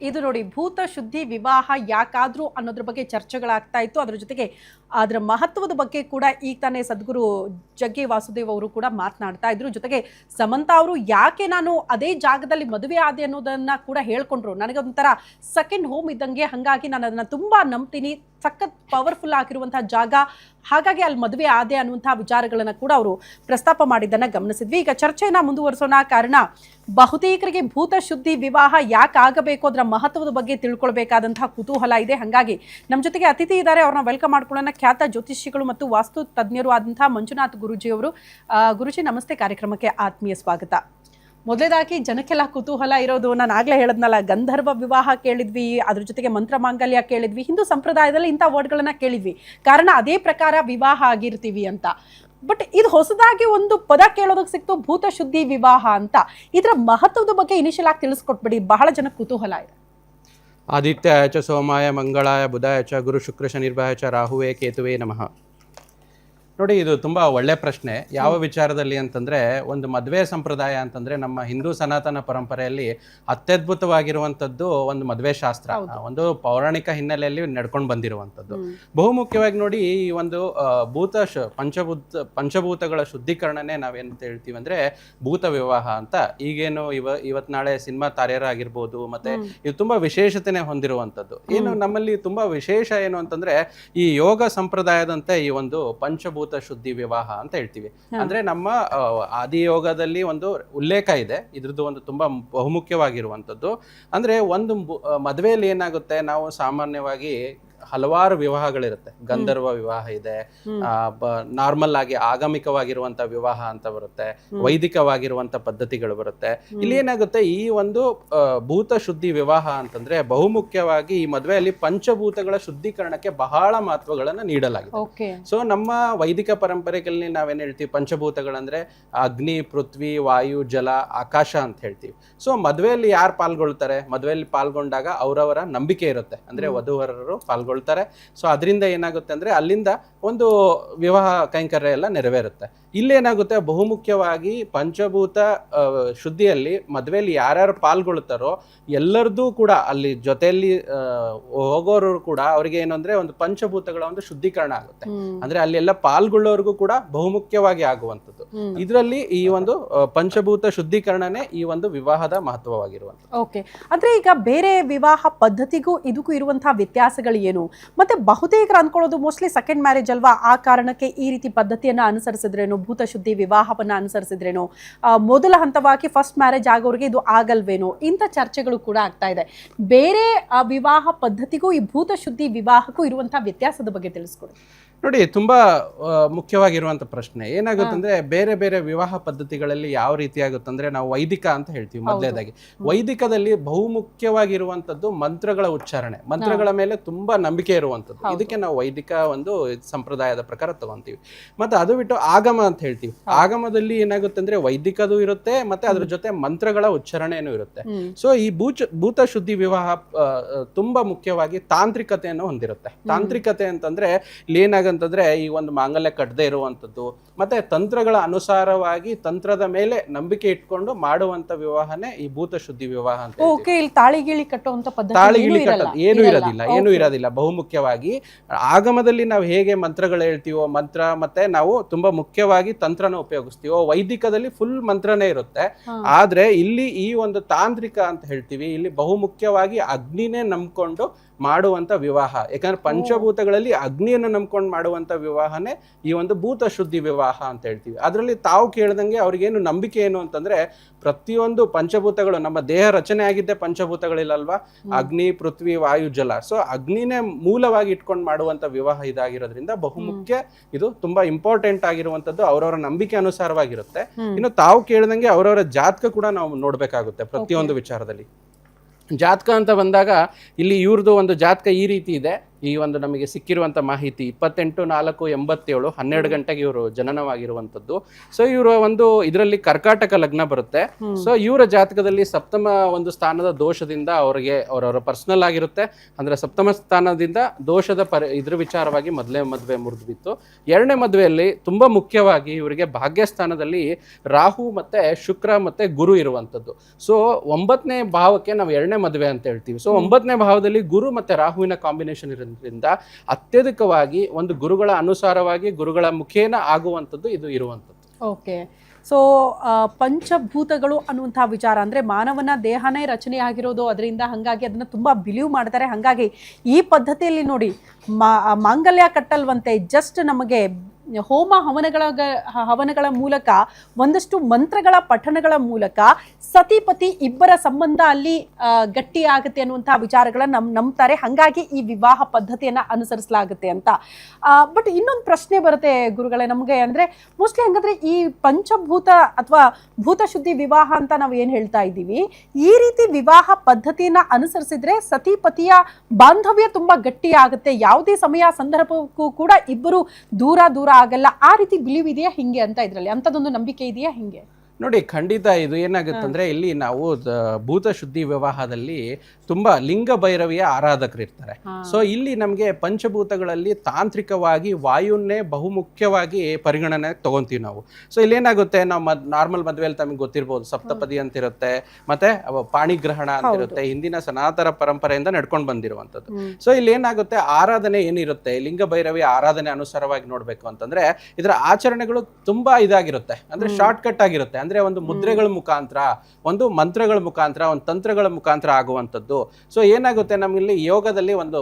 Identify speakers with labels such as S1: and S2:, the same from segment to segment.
S1: ಇದು ನೋಡಿ, ಭೂತ ಶುದ್ಧಿ ವಿವಾಹ ಯಾಕಾದ್ರೂ ಅನ್ನೋದ್ರ ಬಗ್ಗೆ ಚರ್ಚೆಗಳಾಗ್ತಾ ಇತ್ತು. ಅದ್ರ ಜೊತೆಗೆ ಅದರ ಮಹತ್ವದ ಬಗ್ಗೆ ಕೂಡ ಈಗ ತಾನೇ ಸದ್ಗುರು ಜಗ್ಗಿ ವಾಸುದೇವ್ ಅವರು ಕೂಡ ಮಾತನಾಡ್ತಾ ಇದ್ರು. ಜೊತೆಗೆ ಸಮಂತ ಅವರು ಯಾಕೆ ನಾನು ಅದೇ ಜಾಗದಲ್ಲಿ ಮದುವೆ ಆದೆ ಅನ್ನೋದನ್ನ ಕೂಡ ಹೇಳ್ಕೊಂಡ್ರು. ನನಗೆ ಒಂಥರ ಸೆಕೆಂಡ್ ಹೋಮ್ ಇದ್ದಂಗೆ ಹಾಗಾಗಿ ನಾನು ಅದನ್ನ ತುಂಬಾ ನಂಬ್ತೀನಿ. ಸಖತ್ ಪವರ್ಫುಲ್ ಆಗಿರುವಂತಹ ಜಾಗ. ಹಾಗಾಗಿ ಅಲ್ಲಿ ಮದುವೆ ಆದೆ ಅನ್ನುವಂತಹ ವಿಚಾರಗಳನ್ನ ಕೂಡ ಅವರು ಪ್ರಸ್ತಾಪ ಮಾಡಿದ್ದನ್ನ ಗಮನಿಸಿದ್ವಿ. ಈಗ ಚರ್ಚೆಯನ್ನ ಮುಂದುವರಿಸೋಣ ಕಾರಣ, ಬಹುತೇಕರಿಗೆ ಭೂತ ಶುದ್ಧಿ ವಿವಾಹ ಯಾಕೆ ಆಗಬೇಕು ಅದರ ಮಹತ್ವದ ಬಗ್ಗೆ ತಿಳ್ಕೊಳ್ಬೇಕಾದಂತಹ ಕುತೂಹಲ ಇದೆ. ಹಾಗಾಗಿ ನಮ್ಮ ಜೊತೆಗೆ ಅತಿಥಿ ಇದ್ದಾರೆ, ಅವ್ರನ್ನ ವೆಲ್ಕಮ್ ಮಾಡ್ಕೊಳ್ಳೋಣ. ಖ್ಯಾತ ಜ್ಯೋತಿಷಿಗಳು ಮತ್ತು ವಾಸ್ತು ತಜ್ಞರು ಆದಂತಹ ಮಂಜುನಾಥ್ ಗುರುಜಿ ಅವರು ಗುರುಜಿ, ನಮಸ್ತೆ. ಕಾರ್ಯಕ್ರಮಕ್ಕೆ ಆತ್ಮೀಯ ಸ್ವಾಗತ. ಮೊದಲೇದಾಗಿ ಜನಕ್ಕೆಲ್ಲ ಕುತೂಹಲ ಇರೋದು, ನಾನು ಆಗಲೇ ಹೇಳದ್ನಲ್ಲ, ಗಂಧರ್ವ ವಿವಾಹ ಕೇಳಿದ್ವಿ, ಅದ್ರ ಜೊತೆಗೆ ಮಂತ್ರ ಮಾಂಗಲ್ಯ ಕೇಳಿದ್ವಿ, ಹಿಂದೂ ಸಂಪ್ರದಾಯದಲ್ಲಿ ಇಂಥ ವರ್ಡ್ಗಳನ್ನು ಕೇಳಿದ್ವಿ. ಕಾರಣ ಅದೇ ಪ್ರಕಾರ ವಿವಾಹ ಆಗಿರ್ತೀವಿ ಅಂತ. ಬಟ್ ಇದು ಹೊಸದಾಗಿ ಒಂದು ಪದ ಕೇಳೋದಕ್ಕೆ ಸಿಕ್ತು ಭೂತ ಶುದ್ಧಿ ವಿವಾಹ ಅಂತ. ಇದರ ಮಹತ್ವದ ಬಗ್ಗೆ ಇನಿಷಿಯಲ್ ಆಗಿ ತಿಳಿಸ್ಕೊಟ್ಬಿಡಿ, ಬಹಳ ಜನ ಕುತೂಹಲ ಇದೆ.
S2: ಆದಿತ್ಯ ಚ ಸೋಮಾಯ ಮಂಗಳಾಯ ಬುಧಾಯ ಚ ಗುರು ಶುಕ್ರ ಶನಿರ್ಭಾಯ ಚ ರಾಹುವೇ ಕೇತುವೇ ನಮಃ. ನೋಡಿ ಇದು ತುಂಬ ಒಳ್ಳೆ ಪ್ರಶ್ನೆ. ಯಾವ ವಿಚಾರದಲ್ಲಿ ಅಂತಂದ್ರೆ ಒಂದು ಮದುವೆ ಸಂಪ್ರದಾಯ ಅಂತಂದ್ರೆ ನಮ್ಮ ಹಿಂದೂ ಸನಾತನ ಪರಂಪರೆಯಲ್ಲಿ ಅತ್ಯದ್ಭುತವಾಗಿರುವಂತದ್ದು ಒಂದು ಮದುವೆ ಶಾಸ್ತ್ರ. ಒಂದು ಪೌರಾಣಿಕ ಹಿನ್ನೆಲೆಯಲ್ಲಿ ನಡ್ಕೊಂಡು ಬಹು ಬಹುಮುಖ್ಯವಾಗಿ ನೋಡಿ ಈ ಒಂದು ಭೂತ ಶ ಪಂಚಭೂತ ಪಂಚಭೂತಗಳ ಶುದ್ಧೀಕರಣನೇ ನಾವೇನು ಹೇಳ್ತೀವಿ ಅಂದ್ರೆ ಭೂತ ವಿವಾಹ ಅಂತ. ಈಗೇನು ಇವ ಇವತ್ ನಾಳೆ ಸಿನಿಮಾ ತಾರೆಯರಾಗಿರ್ಬೋದು ಮತ್ತೆ ಇದು ತುಂಬಾ ವಿಶೇಷತೆನೆ ಹೊಂದಿರುವಂತದ್ದು ಏನು ನಮ್ಮಲ್ಲಿ ತುಂಬಾ ವಿಶೇಷ ಏನು ಅಂತಂದ್ರೆ ಈ ಯೋಗ ಸಂಪ್ರದಾಯದಂತೆ ಈ ಒಂದು ಪಂಚಭೂತ ಶುದ್ಧಿ ವಿವಾಹ ಅಂತ ಹೇಳ್ತೀವಿ. ಅಂದ್ರೆ ನಮ್ಮ ಆದಿಯೋಗದಲ್ಲಿ ಒಂದು ಉಲ್ಲೇಖ ಇದೆ. ಇದ್ರದ್ದು ಒಂದು ತುಂಬಾ ಬಹುಮುಖ್ಯವಾಗಿರುವಂತದ್ದು ಅಂದ್ರೆ ಒಂದು ಮದುವೆಯಲ್ಲಿ ಏನಾಗುತ್ತೆ? ನಾವು ಸಾಮಾನ್ಯವಾಗಿ ಹಲವಾರು ವಿವಾಹಗಳಿರುತ್ತೆ. ಗಂಧರ್ವ ವಿವಾಹ ಇದೆ. ನಾರ್ಮಲ್ ಆಗಿ ಆಗಮಿಕವಾಗಿರುವಂತ ವಿವಾಹ ಅಂತ ಬರುತ್ತೆ. ವೈದಿಕವಾಗಿರುವಂತ ಪದ್ಧತಿಗಳು ಬರುತ್ತೆ. ಇಲ್ಲಿ ಏನಾಗುತ್ತೆ? ಈ ಒಂದು ಭೂತ ಶುದ್ಧಿ ವಿವಾಹ ಅಂತಂದ್ರೆ ಬಹುಮುಖ್ಯವಾಗಿ ಈ ಮದುವೆಯಲ್ಲಿ ಪಂಚಭೂತಗಳ ಶುದ್ಧೀಕರಣಕ್ಕೆ ಬಹಳ ಮಹತ್ವಗಳನ್ನ ನೀಡಲಾಗಿದೆ. ಸೊ ನಮ್ಮ ವೈದಿಕ ಪರಂಪರೆಗಳಲ್ಲಿ ನಾವೇನು ಹೇಳ್ತೀವಿ? ಪಂಚಭೂತಗಳಂದರೆ ಅಗ್ನಿ ಪೃಥ್ವಿ ವಾಯು ಜಲ ಆಕಾಶ ಅಂತ ಹೇಳ್ತೀವಿ. ಸೊ ಮದುವೆಯಲ್ಲಿ ಯಾರು ಪಾಲ್ಗೊಳ್ತಾರೆ? ಮದುವೆಯಲ್ಲಿ ಪಾಲ್ಗೊಂಡಾಗ ಅವರವರ ನಂಬಿಕೆ ಇರುತ್ತೆ. ಅಂದ್ರೆ ವಧುವರರು ಪಾಲ್ಗೊಳ್ತಾರೆ. ಸೊ ಅದರಿಂದ ಏನಾಗುತ್ತೆ ಅಂದ್ರೆ ಅಲ್ಲಿಂದ ಒಂದು ವಿವಾಹ ಕೈಂಕರ್ಯ ಎಲ್ಲ ನೆರವೇರುತ್ತೆ. ಇಲ್ಲೇನಾಗುತ್ತೆ ಬಹುಮುಖ್ಯವಾಗಿ ಪಂಚಭೂತ ಶುದ್ಧಿಯಲ್ಲಿ ಮದುವೆಯಲ್ಲಿ ಯಾರ್ಯಾರು ಪಾಲ್ಗೊಳ್ತಾರೋ ಎಲ್ಲರದ್ದು ಕೂಡ ಅಲ್ಲಿ ಜೊತೆಯಲ್ಲಿ ಹೋಗೋರು ಕೂಡ ಅವ್ರಿಗೆ ಏನು ಅಂದ್ರೆ ಒಂದು ಪಂಚಭೂತಗಳ ಒಂದು ಶುದ್ಧೀಕರಣ ಆಗುತ್ತೆ. ಅಂದ್ರೆ ಅಲ್ಲೆಲ್ಲ ಪಾಲ್ಗೊಳ್ಳೋರ್ಗೂ ಕೂಡ ಬಹುಮುಖ್ಯವಾಗಿ ಆಗುವಂಥದ್ದು. ಇದರಲ್ಲಿ ಈ ಒಂದು ಪಂಚಭೂತ ಶುದ್ಧೀಕರಣನೇ ಈ ಒಂದು ವಿವಾಹದ ಮಹತ್ವವಾಗಿರುವಂಥದ್ದು.
S1: ಓಕೆ. ಅಂದ್ರೆ ಈಗ ಬೇರೆ ವಿವಾಹ ಪದ್ಧತಿಗೂ ಇದಕ್ಕೂ ಇರುವಂತಹ ವ್ಯತ್ಯಾಸಗಳು ಏನು? ಮತ್ತೆ ಬಹುತೇಕ ಅನ್ಕೊಳ್ಳೋದು ಮೋಸ್ಟ್ಲಿ ಸೆಕೆಂಡ್ ಮ್ಯಾರೇಜ್ ಅಲ್ವಾ? ಆ ಕಾರಣಕ್ಕೆ ಈ ರೀತಿ ಪದ್ಧತಿಯನ್ನ ಅನುಸರಿಸಿದ್ರೇನು ಭೂತ ಶುದ್ಧಿ ವಿವಾಹವನ್ನ ಅನುಸರಿಸಿದ್ರೇನು ಮೊದಲ ಹಂತವಾಗಿ ಫಸ್ಟ್ ಮ್ಯಾರೇಜ್ ಆಗೋರಿಗೆ ಇದು ಆಗಲ್ವೇನೋ? ಇಂಥ ಚರ್ಚೆಗಳು ಕೂಡ ಆಗ್ತಾ ಇದೆ. ಬೇರೆ ವಿವಾಹ ಪದ್ಧತಿಗೂ ಈ ಭೂತ ಶುದ್ಧಿ ವಿವಾಹಕ್ಕೂ ಇರುವಂತಹ ವ್ಯತ್ಯಾಸದ ಬಗ್ಗೆ ತಿಳಿಸ್ಕೊಡಿ.
S2: ನೋಡಿ ತುಂಬಾ ಮುಖ್ಯವಾಗಿರುವಂತ ಪ್ರಶ್ನೆ. ಏನಾಗುತ್ತೆ ಅಂದ್ರೆ ಬೇರೆ ಬೇರೆ ವಿವಾಹ ಪದ್ಧತಿಗಳಲ್ಲಿ ಯಾವ ರೀತಿ ಆಗುತ್ತೆ ಅಂದ್ರೆ ನಾವು ವೈದಿಕ ಅಂತ ಹೇಳ್ತೀವಿ ಮೊದಲೇದಾಗಿ. ವೈದಿಕದಲ್ಲಿ ಬಹುಮುಖ್ಯವಾಗಿರುವಂತದ್ದು ಮಂತ್ರಗಳ ಉಚ್ಚಾರಣೆ. ಮಂತ್ರಗಳ ಮೇಲೆ ತುಂಬಾ ನಂಬಿಕೆ ಇರುವಂತದ್ದು. ಇದಕ್ಕೆ ನಾವು ವೈದಿಕ ಒಂದು ಸಂಪ್ರದಾಯದ ಪ್ರಕಾರ ತಗೊಂತೀವಿ. ಮತ್ತೆ ಅದು ಬಿಟ್ಟು ಆಗಮ ಅಂತ ಹೇಳ್ತೀವಿ. ಆಗಮದಲ್ಲಿ ಏನಾಗುತ್ತೆ ಅಂದ್ರೆ ವೈದಿಕದು ಇರುತ್ತೆ ಮತ್ತೆ ಅದ್ರ ಜೊತೆ ಮಂತ್ರಗಳ ಉಚ್ಚಾರಣೆನೂ ಇರುತ್ತೆ. ಸೊ ಈ ಭೂಚ ಭೂತ ಶುದ್ಧಿ ವಿವಾಹ ತುಂಬಾ ಮುಖ್ಯವಾಗಿ ತಾಂತ್ರಿಕತೆಯನ್ನು ಹೊಂದಿರುತ್ತೆ. ತಾಂತ್ರಿಕತೆ ಅಂತಂದ್ರೆ ಇಲ್ಲಿ ಏನಾಗಂತಂದ್ರೆ ಈ ಒಂದು ಮಾಂಗಲ್ಯ ಕಟ್ಟದೆ ಇರುವಂತದ್ದು ಮತ್ತೆ ತಂತ್ರಗಳ ಅನುಸಾರವಾಗಿ ತಂತ್ರದ ಮೇಲೆ ನಂಬಿಕೆ ಇಟ್ಕೊಂಡು ಮಾಡುವಂತ ವಿವಾಹನೇ ಈ ಭೂತ ಶುದ್ಧಿ ವಿವಾಹ ಅಂತ.
S1: ಓಕೆ ಇಲ್ಲಿ ತಾಳಿ ಕಟ್ಟುವಂಥ ಪದ್ಧತಿ ತಾಳಿಗಿಳಿ
S2: ಕಟ್ಟೋದು ಏನು ಇರೋದಿಲ್ಲ ಏನು. ಇರೋದಿಲ್ಲ ಬಹುಮುಖ್ಯವಾಗಿ ಆಗಮದಲ್ಲಿ ನಾವು ಹೇಗೆ ಮಂತ್ರಗಳು ಹೇಳ್ತೀವೋ ಮಂತ್ರ ಮತ್ತೆ ನಾವು ತುಂಬಾ ಮುಖ್ಯವಾಗಿ ತಂತ್ರನ ಉಪಯೋಗಿಸ್ತೀವೋ ವೈದಿಕದಲ್ಲಿ ಫುಲ್ ಮಂತ್ರನೇ ಇರುತ್ತೆ. ಆದ್ರೆ ಇಲ್ಲಿ ಈ ಒಂದು ತಾಂತ್ರಿಕ ಅಂತ ಹೇಳ್ತೀವಿ ಇಲ್ಲಿ ಬಹುಮುಖ್ಯವಾಗಿ ಅಗ್ನಿನೇ ನಂಬ್ಕೊಂಡು ಮಾಡುವಂತ ವಿವಾಹ. ಯಾಕಂದ್ರೆ ಪಂಚಭೂತಗಳಲ್ಲಿ ಅಗ್ನಿಯನ್ನು ನಂಬ್ಕೊಂಡು ಮಾಡುವಂತ ವಿವಾಹನೇ ಈ ಒಂದು ಭೂತ ಶುದ್ಧಿ ವಿವಾಹ ಅಂತ ಹೇಳ್ತೀವಿ. ಅದರಲ್ಲಿ ತಾವು ಕೇಳ್ದಂಗೆ ಅವ್ರಿಗೇನು ನಂಬಿಕೆ ಏನು ಅಂತಂದ್ರೆ ಪ್ರತಿಯೊಂದು ಪಂಚಭೂತಗಳು ನಮ್ಮ ದೇಹ ರಚನೆ ಆಗಿದ್ದೆ ಪಂಚಭೂತಗಳಿಲ್ಲಲ್ವಾ? ಅಗ್ನಿ ಪೃಥ್ವಿ ವಾಯು ಜಲ. ಸೊ ಅಗ್ನಿನೇ ಮೂಲವಾಗಿ ಇಟ್ಕೊಂಡು ಮಾಡುವಂತ ವಿವಾಹ ಇದಾಗಿರೋದ್ರಿಂದ ಬಹುಮುಖ್ಯ ಇದು ತುಂಬಾ ಇಂಪಾರ್ಟೆಂಟ್ ಆಗಿರುವಂತದ್ದು ಅವರವರ ನಂಬಿಕೆ ಅನುಸಾರವಾಗಿರುತ್ತೆ. ಇನ್ನು ತಾವು ಕೇಳ್ದಂಗೆ ಅವರವರ ಜಾತಕ ಕೂಡ ನಾವು ನೋಡ್ಬೇಕಾಗುತ್ತೆ ಪ್ರತಿಯೊಂದು ವಿಚಾರದಲ್ಲಿ. ಜಾತಕ ಅಂತ ಬಂದಾಗ ಇಲ್ಲಿ ಇವ್ರದ್ದು ಒಂದು ಜಾತಕ ಈ ರೀತಿ ಇದೆ. ಈ ಒಂದು ನಮಗೆ ಸಿಕ್ಕಿರುವಂಥ ಮಾಹಿತಿ ಇಪ್ಪತ್ತೆಂಟು ನಾಲ್ಕು ಎಂಬತ್ತೇಳು ಹನ್ನೆರಡು ಗಂಟೆಗೆ ಇವರು ಜನನವಾಗಿರುವಂಥದ್ದು. ಸೊ ಇವರ ಒಂದು ಇದರಲ್ಲಿ ಕರ್ಕಾಟಕ ಲಗ್ನ ಬರುತ್ತೆ. ಸೊ ಇವರ ಜಾತಕದಲ್ಲಿ ಸಪ್ತಮ ಒಂದು ಸ್ಥಾನದ ದೋಷದಿಂದ ಅವರಿಗೆ ಅವರವರ ಪರ್ಸನಲ್ ಆಗಿರುತ್ತೆ. ಅಂದ್ರೆ ಸಪ್ತಮ ಸ್ಥಾನದಿಂದ ದೋಷದ ಪರಿ ಇದ್ರ ವಿಚಾರವಾಗಿ ಮೊದಲೇ ಮದುವೆ ಮುರಿದು ಬಿತ್ತು ಎರಡನೇ ಮದುವೆಯಲ್ಲಿ ತುಂಬಾ ಮುಖ್ಯವಾಗಿ ಇವರಿಗೆ ಭಾಗ್ಯಸ್ಥಾನದಲ್ಲಿ ರಾಹು ಮತ್ತೆ ಶುಕ್ರ ಮತ್ತೆ ಗುರು ಇರುವಂಥದ್ದು. ಸೊ ಒಂಬತ್ತನೇ ಭಾವಕ್ಕೆ ನಾವು ಎರಡನೇ ಮದುವೆ ಅಂತ ಹೇಳ್ತೀವಿ. ಸೊ ಒಂಬತ್ತನೇ ಭಾವದಲ್ಲಿ ಗುರು ಮತ್ತೆ ರಾಹುವಿನ ಕಾಂಬಿನೇಷನ್ ಇರೋದ್ರಿಂದ ಅತ್ಯಧಿಕವಾಗಿ ಒಂದು ಗುರುಗಳ ಅನುಸಾರವಾಗಿ ಗುರುಗಳ ಮುಖೇನ ಆಗುವಂಥದ್ದು ಇದು ಇರುವಂಥದ್ದು.
S1: ಓಕೆ. ಸೊ ಪಂಚಭೂತಗಳು ಅನ್ನುವಂಥ ವಿಚಾರ ಅಂದರೆ ಮಾನವನ ದೇಹನೇ ರಚನೆ ಆಗಿರೋದು ಅದರಿಂದ ಹಾಗಾಗಿ ಅದನ್ನು ತುಂಬ ಬಿಲೀವ್ ಮಾಡ್ತಾರೆ. ಹಾಗಾಗಿ ಈ ಪದ್ಧತಿಯಲ್ಲಿ ನೋಡಿ ಮಾಂಗಲ್ಯ ಕಟ್ಟಲ್ವಂತೆ ಜಸ್ಟ್ ನಮಗೆ ಹೋಮ ಹವನಗಳ ಹವನಗಳ ಮೂಲಕ ಒಂದಷ್ಟು ಮಂತ್ರಗಳ ಪಠಣಗಳ ಮೂಲಕ ಸತಿಪತಿ ಇಬ್ಬರ ಸಂಬಂಧ ಅಲ್ಲಿ ಗಟ್ಟಿಯಾಗುತ್ತೆ ಅನ್ನುವಂಥ ವಿಚಾರಗಳನ್ನ ನಮ್, ನಂಬ್ತಾರೆ. ಹಾಗಾಗಿ ಈ ವಿವಾಹ ಪದ್ಧತಿಯನ್ನ ಅನುಸರಿಸಲಾಗುತ್ತೆ ಅಂತ. ಬಟ್ ಇನ್ನೊಂದು ಪ್ರಶ್ನೆ ಬರುತ್ತೆ ಗುರುಗಳೇ, ನಮಗೆ ಅಂದ್ರೆ ಮೋಸ್ಟ್ಲಿ ಹಂಗಂದ್ರೆ ಈ ಪಂಚಭೂತ ಅಥವಾ ಭೂತಶುದ್ಧಿ ವಿವಾಹ ಅಂತ ನಾವು ಏನ್ ಹೇಳ್ತಾ ಇದ್ದೀವಿ, ಈ ರೀತಿ ವಿವಾಹ ಪದ್ಧತಿಯನ್ನ ಅನುಸರಿಸಿದ್ರೆ ಸತಿಪತಿಯ ಬಾಂಧವ್ಯ ತುಂಬಾ ಗಟ್ಟಿ ಆಗುತ್ತೆ ಯಾವುದೇ ಸಮಯ, ಸಂದರ್ಭಕ್ಕೂ ಕೂಡ ಇಬ್ಬರು ದೂರ ದೂರ ಆಗಲ್ಲ. ಆ ರೀತಿ ಬಿಲೀವ್ ಇದೆಯಾ? ಹಿಂಗೆ ಅಂತ ಇದ್ರಲ್ಲಿ. ಅಂತದೊಂದು ನಂಬಿಕೆ ಇದೆಯಾ? ಹಿಂಗೆ?
S2: ನೋಡಿ ಖಂಡಿತ ಇದು ಏನಾಗುತ್ತಂದ್ರೆ ಇಲ್ಲಿ ನಾವು ಭೂತ ಶುದ್ಧಿ ವಿವಾಹದಲ್ಲಿ ತುಂಬಾ ಲಿಂಗ ಭೈರವಿಯ ಆರಾಧಕರು ಇರ್ತಾರೆ. ಸೊ ಇಲ್ಲಿ ನಮಗೆ ಪಂಚಭೂತಗಳಲ್ಲಿ ತಾಂತ್ರಿಕವಾಗಿ ವಾಯುನ್ನೇ ಬಹುಮುಖ್ಯವಾಗಿ ಪರಿಗಣನೆ ತಗೊಂತೀವಿ ನಾವು. ಸೊ ಇಲ್ಲಿ ಏನಾಗುತ್ತೆ ನಾವು ಮದ್ ನಾರ್ಮಲ್ ಮದುವೆಯಲ್ಲಿ ತಮಗೆ ಗೊತ್ತಿರ್ಬೋದು ಸಪ್ತಪದಿ ಅಂತ ಇರುತ್ತೆ ಮತ್ತೆ ಪಾಣಿಗ್ರಹಣ ಅಂತ ಇರುತ್ತೆ ಹಿಂದಿನ ಸನಾತನ ಪರಂಪರೆಯಿಂದ ನಡ್ಕೊಂಡು ಬಂದಿರುವಂತದ್ದು ಸೊ ಇಲ್ಲಿ ಏನಾಗುತ್ತೆ ಆರಾಧನೆ ಏನಿರುತ್ತೆ ಲಿಂಗ ಭೈರವಿಯ ಆರಾಧನೆ ಅನುಸಾರವಾಗಿ ನೋಡ್ಬೇಕು ಅಂತಂದ್ರೆ ಇದರ ಆಚರಣೆಗಳು ತುಂಬಾ ಇದಾಗಿರುತ್ತೆ. ಅಂದ್ರೆ ಶಾರ್ಟ್ ಕಟ್ ಆಗಿರುತ್ತೆ. ಅಂದ್ರೆ ಒಂದು ಮುದ್ರೆಗಳ ಮುಖಾಂತರ ಒಂದು ಮಂತ್ರಗಳ ಮುಖಾಂತರ ಒಂದು ತಂತ್ರಗಳ ಮುಖಾಂತರ ಆಗುವಂಥದ್ದು. ಸೊ ಏನಾಗುತ್ತೆ ನಮ್ಮಲ್ಲಿ ಯೋಗದಲ್ಲಿ ಒಂದು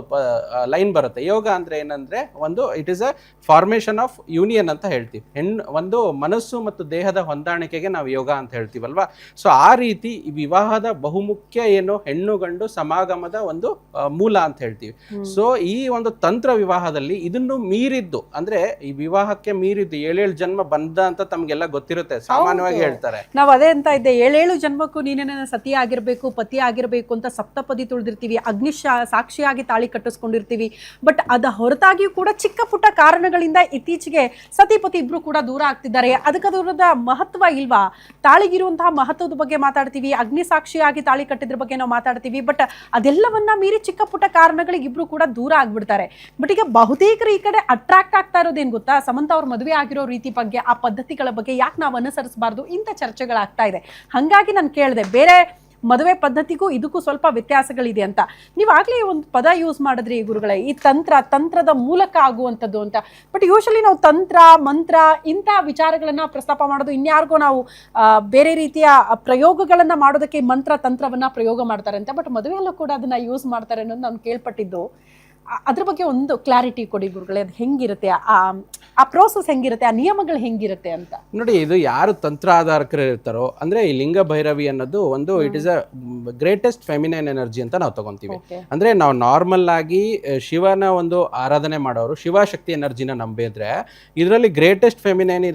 S2: ಲೈನ್ ಬರುತ್ತೆ. ಯೋಗ ಅಂದ್ರೆ ಏನಂದ್ರೆ ಒಂದು it is a formation of union ಅಂತ ಹೇಳ್ತೀವಿ. ಹೆಣ್ಣು ಒಂದು ಮನಸ್ಸು ಮತ್ತು ದೇಹದ ಹೊಂದಾಣಿಕೆಗೆ ನಾವು ಯೋಗ ಅಂತ ಹೇಳ್ತೀವಲ್ವಾ? ಸೊ ಆ ರೀತಿ ವಿವಾಹದ ಬಹುಮುಖ್ಯ ಏನು? ಹೆಣ್ಣು ಗಂಡು ಸಮಾಗಮದ ಒಂದು ಮೂಲ ಅಂತ ಹೇಳ್ತೀವಿ. ಸೊ ಈ ಒಂದು ತಂತ್ರ ವಿವಾಹದಲ್ಲಿ ಇದನ್ನು ಮೀರಿದ್ದು ಅಂದ್ರೆ ಈ ವಿವಾಹಕ್ಕೆ ಮೀರಿದ್ದು ಏಳೇಳು ಜನ್ಮ ಬಂದ ಅಂತ ತಮ್ಗೆಲ್ಲ ಗೊತ್ತಿರುತ್ತೆ. ಸಾಮಾನ್ಯವಾಗಿ. ಹೇಳ್ತಾರೆ.
S1: ನಾವು ಅದೇ ಅಂತ ಇದ್ದೆ, ಏಳೇಳು ಜನ್ಮಕ್ಕೂ ನೀನೇನ ಸತಿ ಆಗಿರ್ಬೇಕು, ಪತಿ ಆಗಿರ್ಬೇಕು ಅಂತ ಸಪ್ತಪದಿ ತುಳಿದಿರ್ತೀವಿ. ಅಗ್ನಿ ಸಾಕ್ಷಿಯಾಗಿ ತಾಳಿ ಕಟ್ಟಿಸ್ಕೊಂಡಿರ್ತೀವಿ. ಬಟ್ ಅದ ಹೊರತಾಗಿಯೂ ಕೂಡ ಚಿಕ್ಕ ಪುಟ್ಟ ಕಾರಣಗಳಿಂದ ಇತ್ತೀಚೆಗೆ ಸತಿಪತಿ ಇಬ್ರು ಕೂಡ ದೂರ ಆಗ್ತಿದ್ದಾರೆ. ಅದಕ್ಕೆ ದೂರದ ಮಹತ್ವ ಇಲ್ವಾ? ತಾಳಿಗಿರುವಂತಹ ಮಹತ್ವದ ಬಗ್ಗೆ ಮಾತಾಡ್ತೀವಿ, ಅಗ್ನಿ ಸಾಕ್ಷಿಯಾಗಿ ತಾಳಿ ಕಟ್ಟಿದ್ರ ಬಗ್ಗೆ ನಾವು ಮಾತಾಡ್ತೀವಿ. ಬಟ್ ಅದೆಲ್ಲವನ್ನ ಮೀರಿ ಚಿಕ್ಕ ಪುಟ್ಟ ಕಾರಣಗಳಿಗೆ ಇಬ್ರು ಕೂಡ ದೂರ ಆಗ್ಬಿಡ್ತಾರೆ. ಬಟ್ ಈಗ ಬಹುತೇಕರು ಈ ಕಡೆ ಅಟ್ರಾಕ್ಟ್ ಆಗ್ತಾ ಇರೋದೇನ್ ಗೊತ್ತಾ? ಸಮಂತ ಅವ್ರ ಮದುವೆ ಆಗಿರೋ ರೀತಿ ಬಗ್ಗೆ, ಆ ಪದ್ಧತಿಗಳ ಬಗ್ಗೆ ಯಾಕೆ ನಾವು ಅನುಸರಿಸಬಾರ್ದು? ಚರ್ಚೆಗಳಾಗ್ತಾ ಇದೆ. ಹಾಗಾಗಿ ನಾನು ಕೇಳಿದೆ, ಬೇರೆ ಮದುವೆ ಪದ್ಧತಿಗೂ ಇದಕ್ಕೂ ಸ್ವಲ್ಪ ವ್ಯತ್ಯಾಸಗಳಿದೆ ಅಂತ. ನೀವು ಆಗಲೇ ಒಂದು ಪದ ಯೂಸ್ ಮಾಡಿದ್ರಿ ಗುರುಗಳೇ, ಈ ತಂತ್ರ, ತಂತ್ರದ ಮೂಲಕ ಆಗುವಂಥದ್ದು ಅಂತ. ಬಟ್ ಯೂಶಲಿ ನಾವು ತಂತ್ರ, ಮಂತ್ರ ಇಂಥ ವಿಚಾರಗಳನ್ನು ಪ್ರಸ್ತಾಪ ಮಾಡೋದು ಇನ್ಯಾರಿಗೂ ನಾವು ಬೇರೆ ರೀತಿಯ ಪ್ರಯೋಗಗಳನ್ನು ಮಾಡೋದಕ್ಕೆ ಮಂತ್ರ, ತಂತ್ರವನ್ನ ಪ್ರಯೋಗ ಮಾಡ್ತಾರೆ ಅಂತ. ಬಟ್ ಮದುವೆಯಲ್ಲೂ ಕೂಡ ಅದನ್ನ ಯೂಸ್ ಮಾಡ್ತಾರೆ ಅನ್ನೋದು ನಾನು ಕೇಳ್ಪಟ್ಟಿದ್ದು. ಅದ್ರ ಬಗ್ಗೆ ಒಂದು ಕ್ಲಾರಿಟಿ ಕೊಡಿ ಗುರುಗಳೇ ಅದು ಹೆಂಗಿರುತ್ತೆ? ಆ ಆ ಪ್ರೋಸೆಸ್ ಹೆಂಗಿರುತ್ತೆ? ಆ ನಿಯಮಗಳು ಹೆಂಗಿರುತ್ತೆ ಅಂತ?
S2: ನೋಡಿ ಇದು ಯಾರು ತಂತ್ರ ಆಧಾರಕರು ಇರ್ತಾರೋ ಅಂದ್ರೆ ಈ ಲಿಂಗ ಭೈರವಿ ಅನ್ನೋದು ಒಂದು it is a greatest feminine energy ಅಂತ ನಾವು ತಗೊಂತೀವಿ. ಅಂದ್ರೆ ನಾವು ನಾರ್ಮಲ್ ಆಗಿ ಶಿವನ ಒಂದು ಆರಾಧನೆ ಮಾಡೋರು ಶಿವಶಕ್ತಿ ಎನರ್ಜಿನ ನಂಬಿದ್ರೆ ಇದರಲ್ಲಿ ಗ್ರೇಟೆಸ್ಟ್ ಫೆಮಿನೈನ್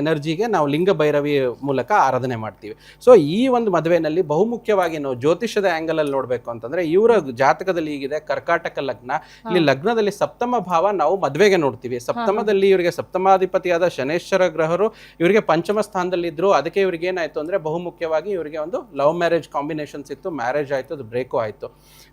S2: ಎನರ್ಜಿಗೆ ನಾವು ಲಿಂಗ ಭೈರವಿ ಮೂಲಕ ಆರಾಧನೆ ಮಾಡ್ತೀವಿ. ಸೊ ಈ ಒಂದು ಮದುವೆನಲ್ಲಿ ಬಹುಮುಖ್ಯವಾಗಿ ನಾವು ಜ್ಯೋತಿಷದ ಆಂಗಲ್ ಅಲ್ಲಿ ನೋಡ್ಬೇಕು ಅಂತಂದ್ರೆ ಇವರ ಜಾತಕದಲ್ಲಿ ಈಗಿದೆ ಕರ್ಕಾಟಕ ಲಗ್ನ ಇಲ್ಲಿ ಲಗ್ನದಲ್ಲಿ ಸಪ್ತಮ ಭಾವ ನಾವು ಮದುವೆಗೆ ನೋಡ್ತೀವಿ. ಸಪ್ತಮದಲ್ಲಿ ಇವರಿಗೆ ಸಪ್ತಮಾಧಿಪತಿಯಾದ ಶನೇಶ್ವರ ಗ್ರಹರು ಇವರಿಗೆ ಪಂಚಮ ಸ್ಥಾನದಲ್ಲಿ ಇದ್ರು ಅದಕ್ಕೆ ಇವರಿಗೆ ಏನಾಯ್ತು ಅಂದ್ರೆ ಬಹುಮುಖ್ಯವಾಗಿ ಇವರಿಗೆ ಒಂದು ಲವ್ ಮ್ಯಾರೇಜ್ ಕಾಂಬಿನೇಷನ್ಸ್ ಇತ್ತು. ಮ್ಯಾರೇಜ್ ಆಯ್ತು ಅದು ಬ್ರೇಕು ಆಯ್ತು.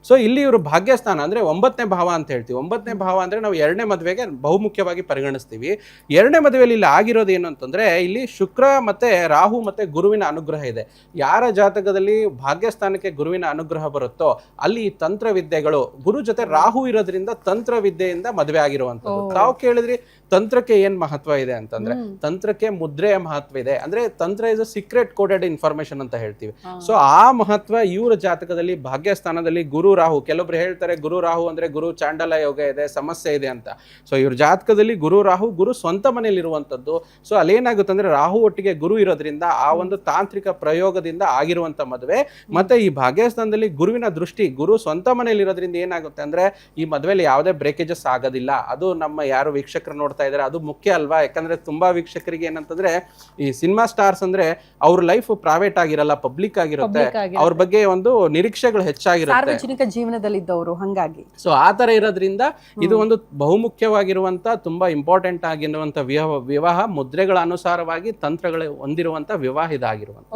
S2: ಸೊ ಇಲ್ಲಿ ಇವರು ಭಾಗ್ಯಸ್ಥಾನ ಅಂದ್ರೆ ಒಂಬತ್ತನೇ ಭಾವ ಅಂತ ಹೇಳ್ತೀವಿ. ಒಂಬತ್ತನೇ ಭಾವ ಅಂದ್ರೆ ನಾವು ಎರಡನೇ ಮದುವೆಗೆ ಬಹುಮುಖ್ಯವಾಗಿ ಪರಿಗಣಿಸ್ತೀವಿ. ಎರಡನೇ ಮದುವೆಯಲ್ಲಿ ಇಲ್ಲಿ ಆಗಿರೋದು ಏನು ಅಂತಂದ್ರೆ ಇಲ್ಲಿ ಶುಕ್ರ ಮತ್ತೆ ರಾಹು ಮತ್ತೆ ಗುರುವಿನ ಅನುಗ್ರಹ ಇದೆ. ಯಾರ ಜಾತಕದಲ್ಲಿ ಭಾಗ್ಯಸ್ಥಾನಕ್ಕೆ ಗುರುವಿನ ಅನುಗ್ರಹ ಬರುತ್ತೋ ಅಲ್ಲಿ ತಂತ್ರ ವಿದ್ಯೆಗಳು ಗುರು ಜೊತೆ ರಾಹು ಇರೋದ್ರಿಂದ ತಂತ್ರ ವಿದ್ಯೆಯಿಂದ ಮದುವೆ ಆಗಿರುವಂತದ್ದು. ತಾವು ಕೇಳಿದ್ರಿ ತಂತ್ರಕ್ಕೆ ಏನ್ ಮಹತ್ವ ಇದೆ ಅಂತಂದ್ರೆ ತಂತ್ರಕ್ಕೆ ಮುದ್ರೆಯ ಮಹತ್ವ ಇದೆ. ಅಂದ್ರೆ tantra is a secret coded information ಅಂತ ಹೇಳ್ತೀವಿ. ಸೊ ಆ ಮಹತ್ವ ಇವರ ಜಾತಕದಲ್ಲಿ ಭಾಗ್ಯಸ್ಥಾನದಲ್ಲಿ ಗುರು ರಾಹು ಕೆಲವೊಬ್ರು ಹೇಳ್ತಾರೆ ಗುರು ರಾಹು ಅಂದ್ರೆ ಗುರು ಚಾಂಡಲ ಯೋಗ ಇದೆ ಸಮಸ್ಯೆ ಇದೆ ಅಂತ. ಸೊ ಇವ್ರ ಜಾತಕದಲ್ಲಿ ಗುರು ರಾಹು ಗುರು ಸ್ವಂತ ಮನೆಯಲ್ಲಿ ಇರುವಂತದ್ದು. ಸೊ ಅಲ್ಲೇನಾಗುತ್ತೆ ಅಂದ್ರೆ ರಾಹು ಒಟ್ಟಿಗೆ ಗುರು ಇರೋದ್ರಿಂದ ಆ ಒಂದು ತಾಂತ್ರಿಕ ಪ್ರಯೋಗದಿಂದ ಆಗಿರುವಂತ ಮದುವೆ. ಮತ್ತೆ ಈ ಭಾಗ್ಯಸ್ಥಾನದಲ್ಲಿ ಗುರುವಿನ ದೃಷ್ಟಿ ಗುರು ಸ್ವಂತ ಮನೆಯಲ್ಲಿ ಇರೋದ್ರಿಂದ ಏನಾಗುತ್ತೆ ಅಂದ್ರೆ ಈ ಮದುವೆಯಲ್ಲಿ ಮದುವೆಲಿ ಯಾವುದೇ ಬ್ರೇಕೇಜಸ್ ಆಗೋದಿಲ್ಲ. ಅದು ನಮ್ಮ ಯಾರು ವೀಕ್ಷಕರು ನೋಡ್ತಾ ಇದ್ದಾರೆ. ಅದು ಮುಖ್ಯ ಅಲ್ವಾ? ಯಾಕಂದ್ರೆ ತುಂಬಾ ವೀಕ್ಷಕರಿಗೆ ಏನಂತಂದ್ರೆ ಈ ಸಿನಿಮಾ ಸ್ಟಾರ್ಸ್ ಅಂದ್ರೆ ಅವ್ರ ಲೈಫ್ ಪ್ರೈವೇಟ್ ಆಗಿರಲ್ಲ ಪಬ್ಲಿಕ್
S1: ಆಗಿರುತ್ತೆ.
S2: ಅವ್ರ ಬಗ್ಗೆ ಒಂದು ನಿರೀಕ್ಷೆಗಳು ಹೆಚ್ಚಾಗಿರುತ್ತೆ.
S1: ಸಾರ್ವಜನಿಕ ಜೀವನದಲ್ಲಿದ್ದವರು ಹಂಗಾಗಿ.
S2: ಸೊ ಆ ತರ ಇರೋದ್ರಿಂದ ಇದು ಒಂದು ಬಹುಮುಖ್ಯವಾಗಿರುವಂತ ತುಂಬಾ ಇಂಪಾರ್ಟೆಂಟ್ ಆಗಿರುವಂತ ವಿವಾಹ ವಿವಾಹ ಮುದ್ರೆಗಳ ಅನುಸಾರವಾಗಿ ತಂತ್ರಗಳು ಹೊಂದಿರುವಂತ ವಿವಾಹ ಇದಾಗಿರುವಂತ.